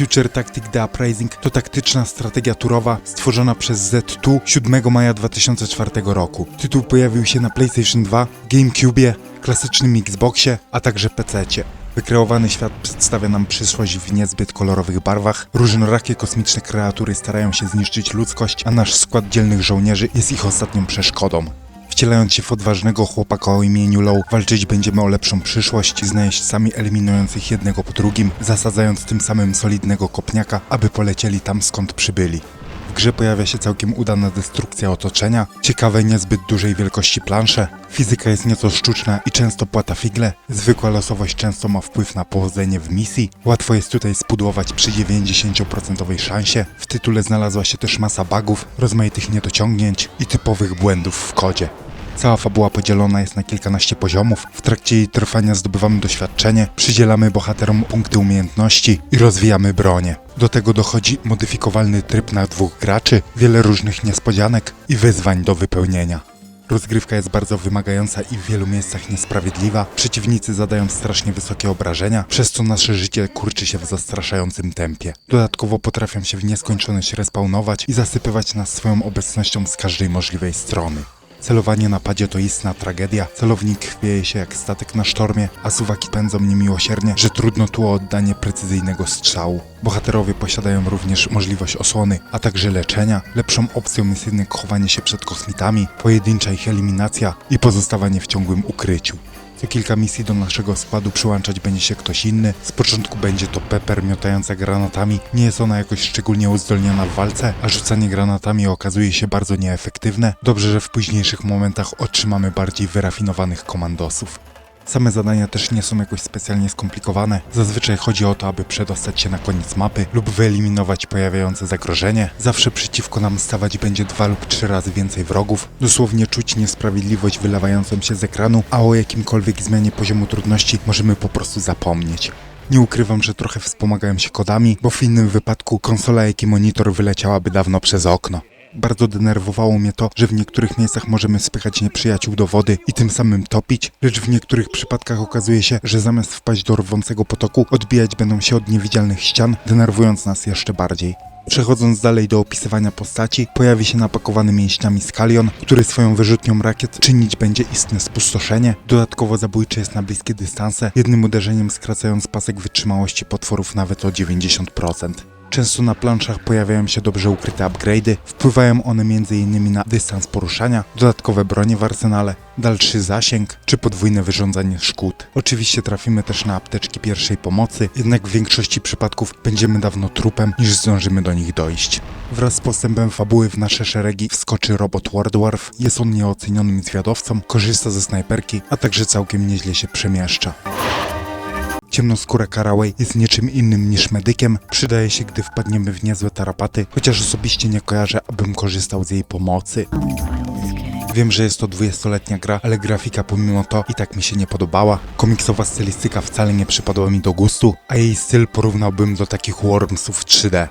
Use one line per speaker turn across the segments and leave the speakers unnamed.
Future Tactic The Uprising to taktyczna strategia turowa stworzona przez Z2 7 maja 2004 roku. Tytuł pojawił się na PlayStation 2, GameCube, klasycznym Xboxie, a także PC-cie. Wykreowany świat przedstawia nam przyszłość w niezbyt kolorowych barwach. Różnorakie kosmiczne kreatury starają się zniszczyć ludzkość, a nasz skład dzielnych żołnierzy jest ich ostatnią przeszkodą. Wcielając się w odważnego chłopaka o imieniu Low, walczyć będziemy o lepszą przyszłość z najeźdźcami eliminujących jednego po drugim, zasadzając tym samym solidnego kopniaka, aby polecieli tam skąd przybyli. W grze pojawia się całkiem udana destrukcja otoczenia, ciekawe niezbyt dużej wielkości plansze, fizyka jest nieco sztuczna i często płata figle, zwykła losowość często ma wpływ na powodzenie w misji, łatwo jest tutaj spudłować przy 90% szansie, w tytule znalazła się też masa bugów, rozmaitych niedociągnięć i typowych błędów w kodzie. Cała fabuła podzielona jest na kilkanaście poziomów. W trakcie jej trwania zdobywamy doświadczenie, przydzielamy bohaterom punkty umiejętności i rozwijamy bronię. Do tego dochodzi modyfikowalny tryb na dwóch graczy, wiele różnych niespodzianek i wyzwań do wypełnienia. Rozgrywka jest bardzo wymagająca i w wielu miejscach niesprawiedliwa. Przeciwnicy zadają strasznie wysokie obrażenia, przez co nasze życie kurczy się w zastraszającym tempie. Dodatkowo potrafią się w nieskończoność respawnować i zasypywać nas swoją obecnością z każdej możliwej strony. Celowanie na padzie to istna tragedia. Celownik chwieje się jak statek na sztormie, a suwaki pędzą niemiłosiernie, że trudno tu o oddanie precyzyjnego strzału. Bohaterowie posiadają również możliwość osłony, a także leczenia. Lepszą opcją jest jednak chowanie się przed kosmitami, pojedyncza ich eliminacja i pozostawanie w ciągłym ukryciu. Co kilka misji do naszego składu przyłączać będzie się ktoś inny. Z początku będzie to Pepper miotająca granatami. Nie jest ona jakoś szczególnie uzdolniona w walce, a rzucanie granatami okazuje się bardzo nieefektywne. Dobrze, że w późniejszych momentach otrzymamy bardziej wyrafinowanych komandosów. Same zadania też nie są jakoś specjalnie skomplikowane. Zazwyczaj chodzi o to, aby przedostać się na koniec mapy lub wyeliminować pojawiające zagrożenie. Zawsze przeciwko nam stawać będzie dwa lub trzy razy więcej wrogów. Dosłownie czuć niesprawiedliwość wylewającą się z ekranu, a o jakimkolwiek zmianie poziomu trudności możemy po prostu zapomnieć. Nie ukrywam, że trochę wspomagałem się kodami, bo w innym wypadku konsola jak i monitor wyleciałaby dawno przez okno. Bardzo denerwowało mnie to, że w niektórych miejscach możemy spychać nieprzyjaciół do wody i tym samym topić, lecz w niektórych przypadkach okazuje się, że zamiast wpaść do rwącego potoku, odbijać będą się od niewidzialnych ścian, denerwując nas jeszcze bardziej. Przechodząc dalej do opisywania postaci, pojawi się napakowany mięśniami skalion, który swoją wyrzutnią rakiet czynić będzie istne spustoszenie. Dodatkowo zabójczy jest na bliskie dystanse, jednym uderzeniem skracając pasek wytrzymałości potworów nawet o 90%. Często na planszach pojawiają się dobrze ukryte upgrade'y, wpływają one m.in. na dystans poruszania, dodatkowe bronie w arsenale, dalszy zasięg czy podwójne wyrządzanie szkód. Oczywiście trafimy też na apteczki pierwszej pomocy, jednak w większości przypadków będziemy dawno trupem, niż zdążymy do nich dojść. Wraz z postępem fabuły w nasze szeregi wskoczy robot Wardwarf, jest on nieocenionym zwiadowcą, korzysta ze snajperki, a także całkiem nieźle się przemieszcza. Ciemnoskóra Caraway jest niczym innym niż medykiem, przydaje się, gdy wpadniemy w niezłe tarapaty, chociaż osobiście nie kojarzę, abym korzystał z jej pomocy. Wiem, że jest to 20-letnia gra, ale grafika pomimo to i tak mi się nie podobała. Komiksowa stylistyka wcale nie przypadła mi do gustu, a jej styl porównałbym do takich Wormsów 3D.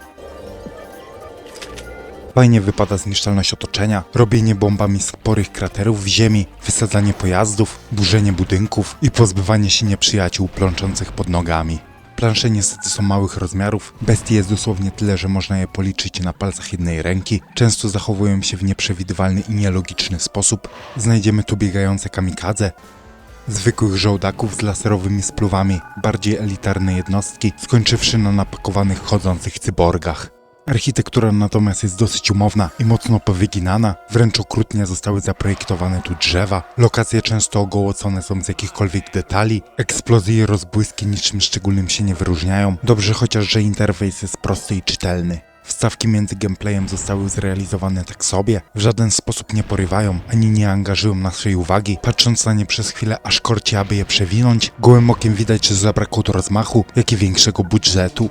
Fajnie wypada zniszczalność otoczenia, robienie bombami sporych kraterów w ziemi, wysadzanie pojazdów, burzenie budynków i pozbywanie się nieprzyjaciół plączących pod nogami. Plansze niestety są małych rozmiarów, bestii jest dosłownie tyle, że można je policzyć na palcach jednej ręki, często zachowują się w nieprzewidywalny i nielogiczny sposób. Znajdziemy tu biegające kamikadze, zwykłych żołdaków z laserowymi spluwami, bardziej elitarne jednostki, skończywszy na napakowanych chodzących cyborgach. Architektura natomiast jest dosyć umowna i mocno powyginana, wręcz okrutnie zostały zaprojektowane tu drzewa, lokacje często ogołocone są z jakichkolwiek detali, eksplozje i rozbłyski niczym szczególnym się nie wyróżniają, dobrze chociaż, że interfejs jest prosty i czytelny. Wstawki między gameplayem zostały zrealizowane tak sobie, w żaden sposób nie porywają, ani nie angażują naszej uwagi. Patrząc na nie przez chwilę, aż korci, aby je przewinąć, gołym okiem widać, że zabrakło tu rozmachu, jak i większego budżetu.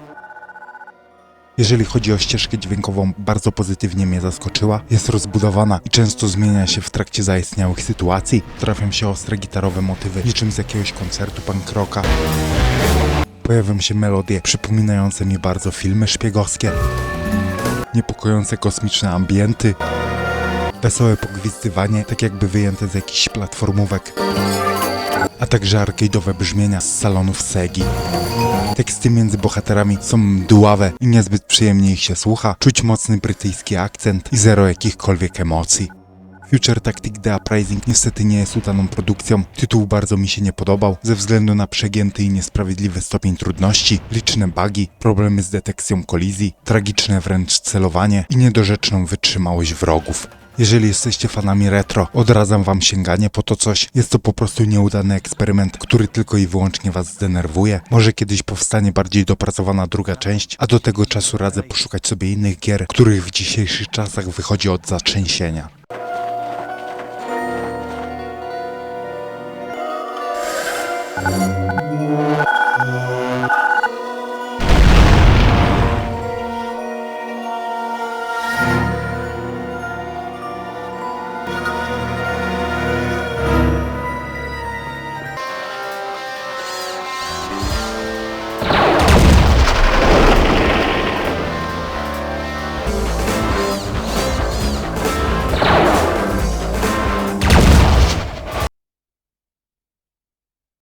Jeżeli chodzi o ścieżkę dźwiękową, bardzo pozytywnie mnie zaskoczyła. Jest rozbudowana i często zmienia się w trakcie zaistniałych sytuacji. Trafią się ostre gitarowe motywy, niczym z jakiegoś koncertu punk rocka. Pojawią się melodie przypominające mi bardzo filmy szpiegowskie. Niepokojące kosmiczne ambienty. Wesołe pogwizdywanie, tak jakby wyjęte z jakichś platformówek. A także arcade'owe brzmienia z salonów Segi. Teksty między bohaterami są mdławe i niezbyt przyjemnie ich się słucha. Czuć mocny brytyjski akcent i zero jakichkolwiek emocji. Future Tactic The Uprising niestety nie jest udaną produkcją. Tytuł bardzo mi się nie podobał ze względu na przegięty i niesprawiedliwy stopień trudności, liczne bugi, problemy z detekcją kolizji, tragiczne wręcz celowanie i niedorzeczną wytrzymałość wrogów. Jeżeli jesteście fanami retro, odradzam wam sięganie po to coś. Jest to po prostu nieudany eksperyment, który tylko i wyłącznie was zdenerwuje. Może kiedyś powstanie bardziej dopracowana druga część, a do tego czasu radzę poszukać sobie innych gier, których w dzisiejszych czasach wychodzi od zatrzęsienia.